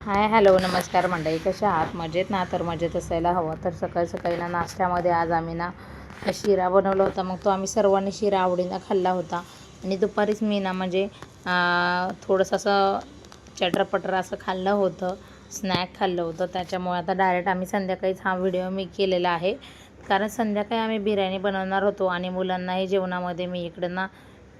Hi hello नमस्कार मंडळी. कशा आहात? मजेत ना? तर मजेत असायला हवं. तर सकाळी सकाळी ना नाश्त्यामध्ये आज आम्ही ना शिरा बनवला होता. मग तो आम्ही सर्वांनी शिरा आवडीनं खाल्ला होता. आणि दुपारीच मी ना म्हणजे थोडंसं असं चटरपटर असं खाल्लं होतं. स्नॅक खाल्लं होतं. त्याच्यामुळे आता डायरेक्ट आम्ही संध्याकाळीच हा व्हिडिओ मी केलेला आहे. कारण संध्याकाळी आम्ही बिर्याणी बनवणार होतो. आणि मुलांनाही जेवणामध्ये मी इकडं ना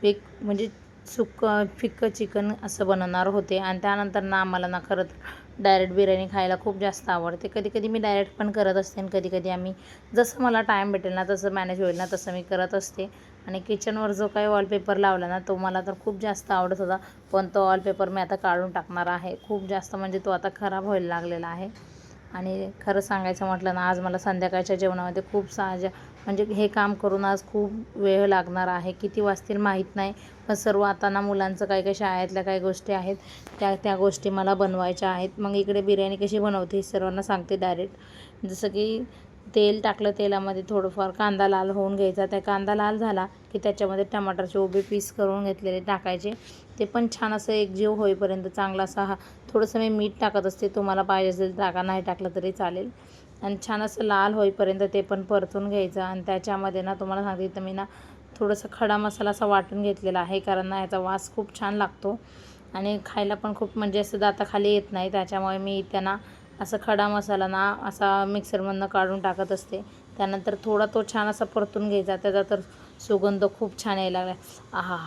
एक म्हणजे सुकं फिक्कं चिकन असं बनवणार होते. आणि त्यानंतर ना आम्हाला ना खरं तर डायरेक्ट बिर्याणी खायला खूप जास्त आवडते. कधी कधी मी डायरेक्ट पण करत असते आणि कधी कधी आम्ही जसं मला टाईम भेटेल ना तसं मॅनेज होईल ना तसं मी करत असते. आणि किचनवर जो काही वॉलपेपर लावला ना तो मला तर खूप जास्त आवडत होता. पण तो वॉलपेपर मी आता काढून टाकणार आहे. खूप जास्त म्हणजे तो आता खराब व्हायला लागलेला आहे. आणि खरं सांगायचं म्हटलं ना आज मला संध्याकाळच्या जेवणामध्ये खूप साजा म्हणजे हे काम करून आज खूप वेळ लागणार आहे. किती वाजतील माहीत नाही पण सर्व आता ना मुलांचं काही काही शाळेतल्या काही गोष्टी आहेत त्या त्या गोष्टी मला बनवायच्या आहेत. मग इकडे बिर्याणी कशी बनवते सर्वांना सांगते डायरेक्ट जसं की तेल टाकलं तेलामध्ये थोडंफार कांदा लाल होऊन घ्यायचा. त्या कांदा लाल झाला की त्याच्यामध्ये टमाटरचे उभे पीस करून घेतलेले टाकायचे. ते पण छान असं एकजीव होईपर्यंत चांगला असा हा थोडंसं मी मीठ टाकत असते तुम्हाला पाहिजे असेल टाका नाही टाकलं तरी चालेल. आणि छान असं लाल होईपर्यंत ते पण परतून घ्यायचं आणि त्याच्यामध्ये ना तुम्हाला सांगते तर मी ना थोडंसं खडा मसाला असा वाटून घेतलेला आहे कारण ना याचा वास खूप छान लागतो. आणि खायला पण खूप म्हणजे असं दाताखाली येत नाही त्याच्यामुळे मी त्यांना असं खडा मसाला ना असा मिक्सरमधनं काढून टाकत असते. त्यानंतर थोडा तो छान असा परतून घ्यायचा. त्याचा तर सुगंध खूप छान यायला लागला. आहा.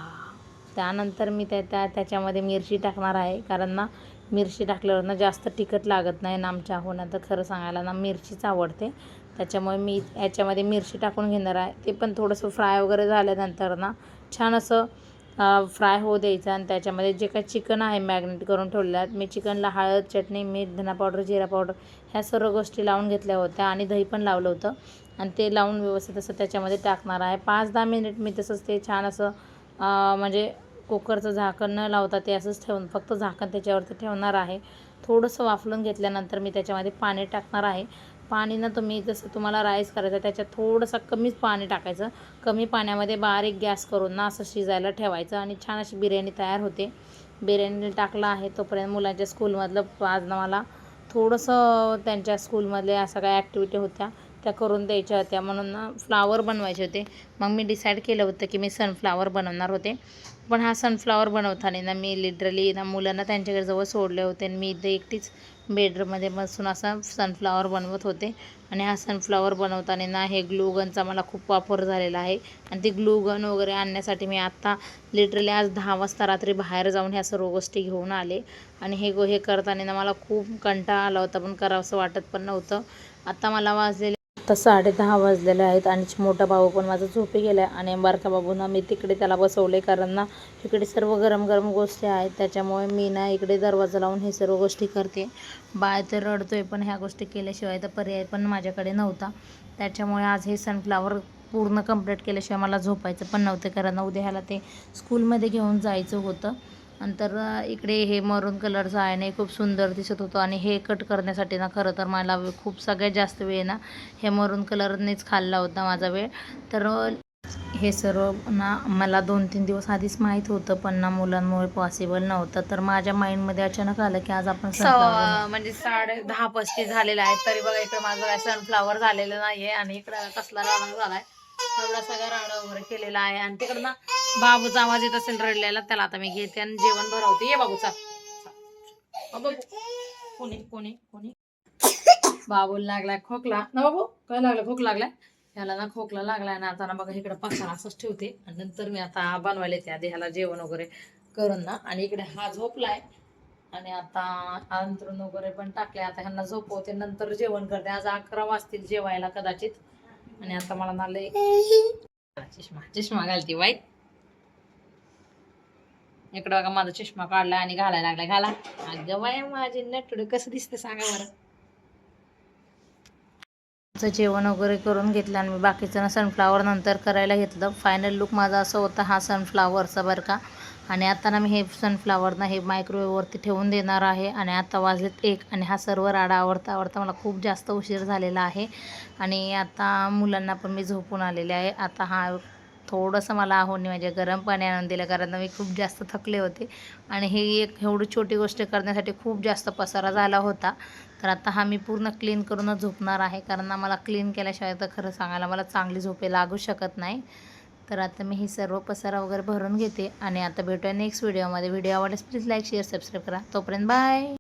त्यानंतर मी त्या त्या त्याच्यामध्ये मिरची टाकणार आहे. कारण ना मिरची टाकल्यावर ना जास्त तिखट लागत नाही ना आमच्या होण्या तर खरं सांगायला ना मिरचीच आवडते. त्याच्यामुळे मी याच्यामध्ये मिरची टाकून घेणार आहे. ते पण थोडंसं फ्राय वगैरे झाल्यानंतर ना छान असं फ्राय होऊ द्यायचं आणि त्याच्यामध्ये जे काही चिकन आहे मॅग्नेट करून ठेवलेलं आहे मी चिकनला हळद चटणी मीठ धना पावडर जिरा पावडर ह्या सर्व गोष्टी लावून घेतल्या होत्या आणि दही पण लावलं होतं. आणि ते लावून व्यवस्थित असं त्याच्यामध्ये टाकणार आहे. पाच दहा मिनिट मी तसंच ते छान असं म्हणजे कुकरचं झाकण न लावता ते असंच ठेवून फक्त झाकण त्याच्यावरती ठेवणार आहे. थोडंसं वाफलून घेतल्यानंतर मी त्याच्यामध्ये पाणी टाकणार आहे. पाणी ना तुम्ही जसं तुम्हाला राईस करायचं त्याच्यात थोडंसं कमीच पाणी टाकायचं. कमी पाण्यामध्ये बारीक गॅस करून ना असं शिजायला ठेवायचं आणि छान अशी बिर्याणी तयार होते. बिर्याणी टाकला आहे तोपर्यंत मुलांच्या स्कूलमधलं आज ना मला थोडंसं त्यांच्या स्कूलमधले अशा काही ॲक्टिव्हिटी होत्या त्या करून द्यायच्या होत्या. म्हणून ना फ्लावर बनवायचे होते. मग मी डिसाईड केलं होतं की मी सनफ्लावर बनवणार होते. पण हा सनफ्लावर बनवताना ना मी लिटरली ना मुलांना त्यांच्याकडे जवळ सोडले होते आणि मी इथे एकटीच बेडरूममध्ये बसून असा सनफ्लावर बनवत होते. आणि हा सनफ्लावर बनवताना ना हे ग्लूगनचा मला खूप वापर झालेला आहे. आणि ती ग्लूगन वगैरे आणण्यासाठी मी आत्ता लिटरली आज दहा वाजता रात्री बाहेर जाऊन ह्या सर्व गोष्टी घेऊन आले. आणि हे गो हे करताना ना मला खूप कंटाळा आला होता पण करावंसं वाटत पण नव्हतं. आत्ता मला वाजलेले आता साडे दहा वाजलेले आहेत आणि मोठा भाऊ पण माझा झोपी गेला आहे आणि बारका बाबूंना मी तिकडे त्याला बसवले कारण ना इकडे सर्व गरम गरम गोष्टी आहेत. त्याच्यामुळे मी ना इकडे दरवाजा लावून हे सर्व गोष्टी करते. बाळ तर रडतोय पण ह्या गोष्टी केल्याशिवाय तर पर्याय पण माझ्याकडे नव्हता. त्याच्यामुळे आज हे सनफ्लावर पूर्ण कंप्लीट केल्याशिवाय मला झोपायचं पण नव्हतं कारण उद्या ह्याला ते स्कूलमध्ये घेऊन जायचं होतं. नंतर इकडे हे मरून कलरचं आहे ना खूप सुंदर दिसत होतं आणि हे कट करण्यासाठी ना खरं तर मला खूप सगळ्यात जास्त वेळ ना हे मरून कलरनेच खाल्ला होता माझा वेळ. तर हे सर्व ना मला दोन तीन दिवस आधीच माहीत होतं पण ना मुलांमुळे पॉसिबल नव्हतं. तर माझ्या माइंडमध्ये अचानक आलं की आज आपण म्हणजे साडे दहा पस्तीस झालेले आहेत तरी बघा इकडे माझं काय सनफ्लावर झालेलं नाहीये आणि इकडं कसला राडा झालाय. एवढा सगळा राडा वगैरे केलेला आहे. आणि तिकडं ना बाबूचा आवाज येत असेल रडलेला त्याला आता मी घेते आणि जेवण भरवते. ये बाबूचा कोणी कोणी कोणी? बाबूला लागलाय खोकला. ना बाबू काय लागला? खोक लागलाय? ह्याला ना खोकला लागलाय ना आता ना बघा इकडे पसारा असंच ठेवते. आणि नंतर मी आता बनवायला येते आधी ह्याला जेवण वगैरे करून ना. आणि इकडे हा झोपलाय. आणि आता अंतरून वगैरे पण टाकले आता ह्यांना झोपवते नंतर जेवण करते. आज अकरा वाजतील जेवायला कदाचित. आणि आता मला ना लय चष्मा चष्मा घालते बाई. इकडं बघा माझा चष्मा काढला आणि घालायला लागला. घाला. अगं बाया माझे नटुडे कसं दिसतं सांगा बरं. आमचं जेवण वगैरे करून घेतलं आणि मी बाकीचं ना सनफ्लावर नंतर करायला घेतलं. फायनल लुक माझा असं होता हा सनफ्लावरचा बरं का. आणि आता ना मी हे सनफ्लावर ना हे मायक्रोवेववरती ठेवून देणार आहे. आणि आता वाजलेत एक आणि हा सर्व राडा आवडता आवडता मला खूप जास्त उशीर झालेला आहे. आणि आता मुलांना पण मी झोपून आलेले आहे. आता हा थोडंसं मला आहोनी माझ्या गरम पाणी आणून दिलं कारण मी खूप जास्त थकले होते. आणि हे एक एवढी छोटी गोष्ट करण्यासाठी खूप जास्त पसारा झाला होता. तर आता हा मी पूर्ण क्लीन करूनच झोपणार आहे कारण मला क्लीन केल्याशिवाय तर खरं सांगायला मला चांगली झोपे लागू शकत नाही. तर आता मी ही सर्व पसारा वगैरे भरून घेते आणि आता भेटूया नेक्स्ट व्हिडिओमध्ये व्हिडिओ आवडल्यास प्लीज लाईक शेअर सबस्क्राईब करा. तोपर्यंत बाय